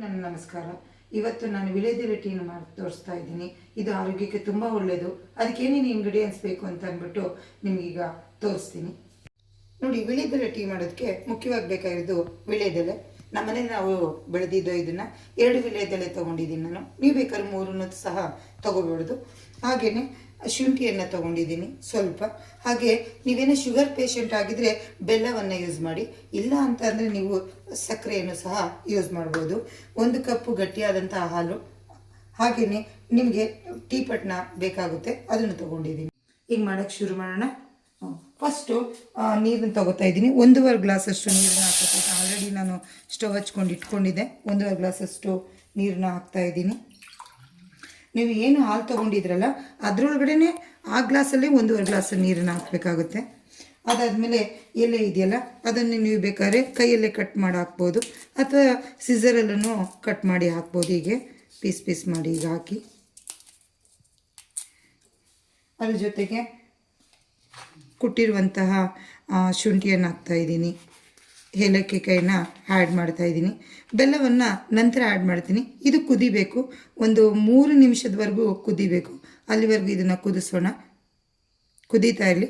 ನನ್ನ ನಮಸ್ಕಾರ. ಇವತ್ತು ನಾನು ವಿಳೆದೆಲೆ ಟೀನ ಮಾಡಿ, ತೋರಿಸ್ತಾ ಇದ್ದೀನಿ. ಇದು ಆರೋಗ್ಯಕ್ಕೆ ತುಂಬ ಒಳ್ಳೆಯದು ಅದಕ್ಕೆ ಏನೇನು ಇಂಗ್ರೀಡಿಯೆಂಟ್ಸ್ ಬೇಕು ಅಂತ ಅಂದ್ಬಿಟ್ಟು ನಿಮಗೀಗ ತೋರಿಸ್ತೀನಿ. ನೋಡಿ ವಿಳೆದೆಲೆ ಟೀ ಮಾಡೋದಕ್ಕೆ ಮುಖ್ಯವಾಗಿ ಬೇಕಾಗಿರೋದು ವಿಳೆದೆಲೆ. ನಮ್ಮನೇಲಿ ನಾವು ಬೆಳೆದಿದ್ದೋ ಇದನ್ನು ಎರಡು ವಿಳೆದೆಲೆ ತೊಗೊಂಡಿದ್ದೀನಿ ನಾನು ನೀವು ಬೇಕಾದ್ರೆ ಮೂರನ್ನು ಸಹ ತಗೋಬಾರ್ದು ಹಾಗೆಯೇ ಶುಂಠಿಯನ್ನು ತೊಗೊಂಡಿದ್ದೀನಿ ಸ್ವಲ್ಪ. ಹಾಗೆ ನೀವೇನೋ ಶುಗರ್ ಪೇಷಂಟ್ ಆಗಿದ್ರೆ ಬೆಲ್ಲವನ್ನು ಯೂಸ್ ಮಾಡಿ. ಇಲ್ಲ ಅಂತ ಅಂದರೆ ನೀವು ಸಕ್ಕರೆಯನ್ನು ಸಹ ಯೂಸ್ ಮಾಡ್ಬೋದು. ಒಂದು ಕಪ್ಪು ಗಟ್ಟಿಯಾದಂಥ ಹಾಲು. ಹಾಗೆಯೇ ನಿಮಗೆ ಟೀ ಪಟ್ನ ಬೇಕಾಗುತ್ತೆ. ಅದನ್ನು ತೊಗೊಂಡಿದ್ದೀನಿ. ಈಗ ಮಾಡೋಕ್ಕೆ ಶುರು ಮಾಡೋಣ. ಫಸ್ಟು ನೀರನ್ನು ತಗೋತಾ ಇದ್ದೀನಿ. ಒಂದೂವರೆ ಗ್ಲಾಸಷ್ಟು ನೀರನ್ನ ಹಾಕೋತಾ ಆಲ್ರೆಡಿ ನಾನು ಸ್ಟವ್ ಹಚ್ಕೊಂಡು ಇಟ್ಕೊಂಡಿದ್ದೆ. ಒಂದೂವರೆ ಗ್ಲಾಸಷ್ಟು ನೀರನ್ನ ಹಾಕ್ತಾ ಇದ್ದೀನಿ. ನೀವು ಏನು ಹಾಲು ತೊಗೊಂಡಿದ್ರಲ್ಲ ಅದರೊಳಗಡೆ ಆ ಗ್ಲಾಸಲ್ಲಿ ಒಂದೂವರೆ ಗ್ಲಾಸ್ ನೀರನ್ನು ಹಾಕಬೇಕಾಗುತ್ತೆ. ಅದಾದಮೇಲೆ ಎಲೆ ಇದೆಯಲ್ಲ, ಅದನ್ನು ನೀವು ಬೇಕಾದ್ರೆ ಕೈಯಲ್ಲೇ ಕಟ್ ಮಾಡಿ ಹಾಕ್ಬೋದು. ಅಥವಾ ಸಿಸರಲ್ಲೂ ಕಟ್ ಮಾಡಿ ಹಾಕ್ಬೋದು ಹೀಗೆ. ಪೀಸ್ ಪೀಸ್ ಮಾಡಿ ಈಗ ಹಾಕಿ. ಅದ್ರ ಜೊತೆಗೆ ಕುಟ್ಟಿರುವಂತಹ ಶುಂಠಿಯನ್ನು ಹಾಕ್ತಾ ಇದ್ದೀನಿ. ಏಲಕ್ಕಿಕಾಯಿನ ಆ್ಯಡ್ ಮಾಡ್ತಾ ಇದ್ದೀನಿ. ಬೆಲ್ಲವನ್ನು ನಂತರ ಆ್ಯಡ್ ಮಾಡ್ತೀನಿ. ಇದು ಕುದಿಬೇಕು. ಒಂದು ಮೂರು ನಿಮಿಷದವರೆಗೂ ಕುದಿಬೇಕು. ಅಲ್ಲಿವರೆಗೂ ಇದನ್ನು ಕುದಿಸೋಣ. ಕುದೀತಾ ಇರಲಿ.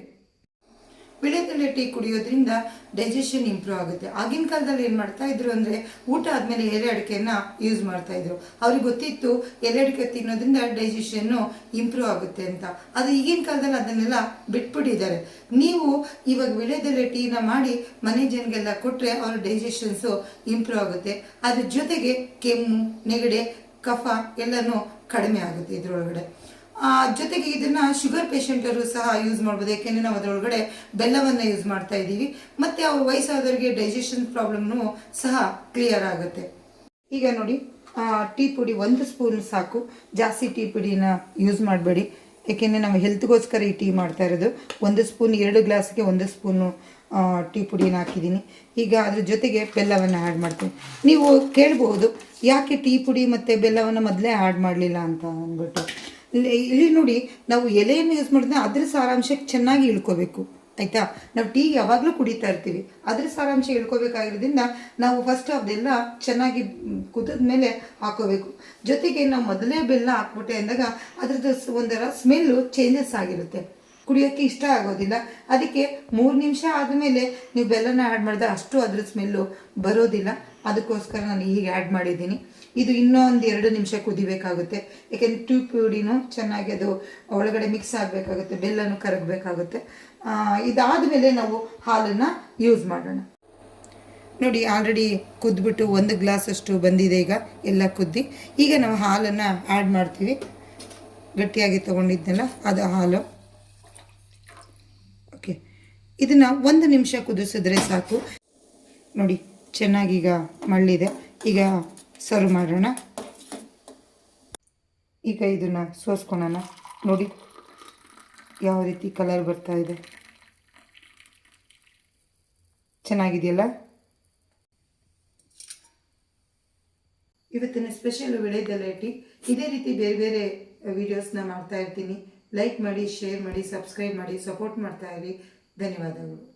ವಿಳೆದೆಲೆ ಟೀ ಕುಡಿಯೋದ್ರಿಂದ ಡೈಜೆಷನ್ ಇಂಪ್ರೂವ್ ಆಗುತ್ತೆ. ಆಗಿನ ಕಾಲದಲ್ಲಿ ಏನು ಮಾಡ್ತಾ ಇದ್ರು ಅಂದರೆ ಊಟ ಆದಮೇಲೆ ಎಲೆ ಅಡಿಕೆನ ಯೂಸ್ ಮಾಡ್ತಾ ಇದ್ರು. ಅವ್ರಿಗೆ ಗೊತ್ತಿತ್ತು ಎಲೆ ಅಡಿಕೆ ತಿನ್ನೋದ್ರಿಂದ ಡೈಜೆಷನ್ನು ಇಂಪ್ರೂವ್ ಆಗುತ್ತೆ ಅಂತ. ಅದು ಈಗಿನ ಕಾಲದಲ್ಲಿ ಅದನ್ನೆಲ್ಲ ಬಿಟ್ಬಿಟ್ಟಿದ್ದಾರೆ. ನೀವು ಇವಾಗ ವಿಳೆದೆಲೆ ಟೀನ ಮಾಡಿ ಮನೆ ಜನಗೆಲ್ಲ ಕೊಟ್ಟರೆ ಅವ್ರ ಡೈಜೆಷನ್ಸು ಇಂಪ್ರೂವ್ ಆಗುತ್ತೆ. ಅದ್ರ ಜೊತೆಗೆ ಕೆಮ್ಮು, ನೆಗಡೆ, ಕಫ ಎಲ್ಲನೂ ಕಡಿಮೆ ಆಗುತ್ತೆ ಇದ್ರೊಳಗಡೆ. ಜೊತೆಗೆ ಇದನ್ನ ಶುಗರ್ ಪೇಷಂಟರು ಸಹ ಯೂಸ್ ಮಾಡ್ಬೋದು. ಯಾಕೆಂದ್ರೆ ನಾವು ಅದರೊಳಗಡೆ ಬೆಲ್ಲವನ್ನು ಯೂಸ್ ಮಾಡ್ತಾ ಇದ್ದೀವಿ. ಮತ್ತೆ ಅವ್ರ ವಯಸ್ಸಾದವರಿಗೆ ಡೈಜೆಷನ್ ಪ್ರಾಬ್ಲಮ್ನು ಸಹ ಕ್ಲಿಯರ್ ಆಗುತ್ತೆ. ಈಗ ನೋಡಿ ಟೀ ಪುಡಿ ಒಂದು ಸ್ಪೂನ್ ಸಾಕು. ಜಾಸ್ತಿ ಟೀ ಪುಡಿನ ಯೂಸ್ ಮಾಡಬೇಡಿ. ಯಾಕೆಂದ್ರೆ ನಾವು ಹೆಲ್ತ್ಗೋಸ್ಕರ ಈ ಟೀ ಮಾಡ್ತಾ ಇರೋದು. ಒಂದು ಸ್ಪೂನ್, ಎರಡು ಗ್ಲಾಸ್ಗೆ ಒಂದು ಸ್ಪೂನು ಟೀ ಪುಡಿನ ಹಾಕಿದ್ದೀನಿ. ಈಗ ಅದ್ರ ಜೊತೆಗೆ ಬೆಲ್ಲವನ್ನು ಆ್ಯಡ್ ಮಾಡ್ತೀನಿ. ನೀವು ಕೇಳ್ಬೋದು, ಯಾಕೆ ಟೀ ಪುಡಿ ಮತ್ತು ಬೆಲ್ಲವನ್ನು ಮೊದಲೇ ಆ್ಯಡ್ ಮಾಡಲಿಲ್ಲ ಅಂತ ಅಂದ್ಬಿಟ್ಟು. ಇಲ್ಲಿ ನೋಡಿ, ನಾವು ಎಲೆಯನ್ನು ಯೂಸ್ ಮಾಡಿದ್ರೆ ಅದ್ರ ಸಾರಾಂಶಕ್ಕೆ ಚೆನ್ನಾಗಿ ಇಳ್ಕೋಬೇಕು. ಆಯಿತಾ? ನಾವು ಟೀ ಯಾವಾಗಲೂ ಕುಡಿತಾ ಇರ್ತೀವಿ. ಅದ್ರ ಸಾರಾಂಶ ಇಳ್ಕೋಬೇಕಾಗಿರೋದ್ರಿಂದ ನಾವು ಫಸ್ಟ್ ಅದೆಲ್ಲ ಚೆನ್ನಾಗಿ ಕುದಿದ ಮೇಲೆ ಹಾಕೋಬೇಕು. ಜೊತೆಗೆ ನಾವು ಮೊದಲೇ ಬೆಲ್ಲ ಹಾಕ್ಬಿಟ್ಟೆ ಅಂದಾಗ ಅದ್ರದ್ದು ಒಂಥರ ಸ್ಮೆಲ್ಲು ಚೇಂಜಸ್ ಆಗಿರುತ್ತೆ. ಕುಡಿಯೋಕ್ಕೆ ಇಷ್ಟ ಆಗೋದಿಲ್ಲ. ಅದಕ್ಕೆ ಮೂರು ನಿಮಿಷ ಆದಮೇಲೆ ನೀವು ಬೆಲ್ಲನ ಆ್ಯಡ್ ಮಾಡಿದ್ರೆ ಅಷ್ಟು ಅದ್ರ ಸ್ಮೆಲ್ಲು ಬರೋದಿಲ್ಲ. ಅದಕ್ಕೋಸ್ಕರ ನಾನು ಹೀಗೆ ಆ್ಯಡ್ ಮಾಡಿದ್ದೀನಿ. ಇದು ಇನ್ನೊಂದು ಎರಡು ನಿಮಿಷ ಕುದಿಬೇಕಾಗುತ್ತೆ. ಯಾಕೆಂದ್ರೆ ಟೂ ಪ್ಯೂಡಿನೂ ಚೆನ್ನಾಗಿ ಅದು ಒಳಗಡೆ ಮಿಕ್ಸ್ ಆಗಬೇಕಾಗುತ್ತೆ, ಬೆಲ್ಲನೂ ಕರಗಬೇಕಾಗುತ್ತೆ. ಇದಾದ ಮೇಲೆ ನಾವು ಹಾಲನ್ನು ಯೂಸ್ ಮಾಡೋಣ. ನೋಡಿ ಆಲ್ರೆಡಿ ಕುದ್ಬಿಟ್ಟು ಒಂದು ಗ್ಲಾಸಷ್ಟು ಬಂದಿದೆ ಈಗ. ಎಲ್ಲ ಕುದ್ದಿ. ಈಗ ನಾವು ಹಾಲನ್ನು ಆ್ಯಡ್ ಮಾಡ್ತೀವಿ. ಗಟ್ಟಿಯಾಗಿ ತೊಗೊಂಡಿದ್ದೆಲ್ಲ, ಅದು ಹಾಲು. ಓಕೆ ಇದನ್ನು ಒಂದು ನಿಮಿಷ ಕುದಿಸಿದ್ರೆ ಸಾಕು. ನೋಡಿ ಚೆನ್ನಾಗೀಗ ಮಳ್ಳಿದೆ. ಈಗ ಸರ್ವ್ ಮಾಡೋಣ. ಈಗ ಇದನ್ನು ಸೋಸ್ಕೊಳೋಣ. ನೋಡಿ ಯಾವ ರೀತಿ ಕಲರ್ ಬರ್ತಾ ಇದೆ. ಚೆನ್ನಾಗಿದೆಯಲ್ಲ? ಇವತ್ತಿನ ಸ್ಪೆಷಲ್ ವಿಳೆದಲೇಟಿ ಇದೇ ರೀತಿ ಬೇರೆ ಬೇರೆ ವಿಡಿಯೋಸ್ನ ಮಾಡ್ತಾ ಇರ್ತೀನಿ. ಲೈಕ್ ಮಾಡಿ, ಶೇರ್ ಮಾಡಿ, ಸಬ್ಸ್ಕ್ರೈಬ್ ಮಾಡಿ, ಸಪೋರ್ಟ್ ಮಾಡ್ತಾ ಇರಿ. ಧನ್ಯವಾದಗಳು.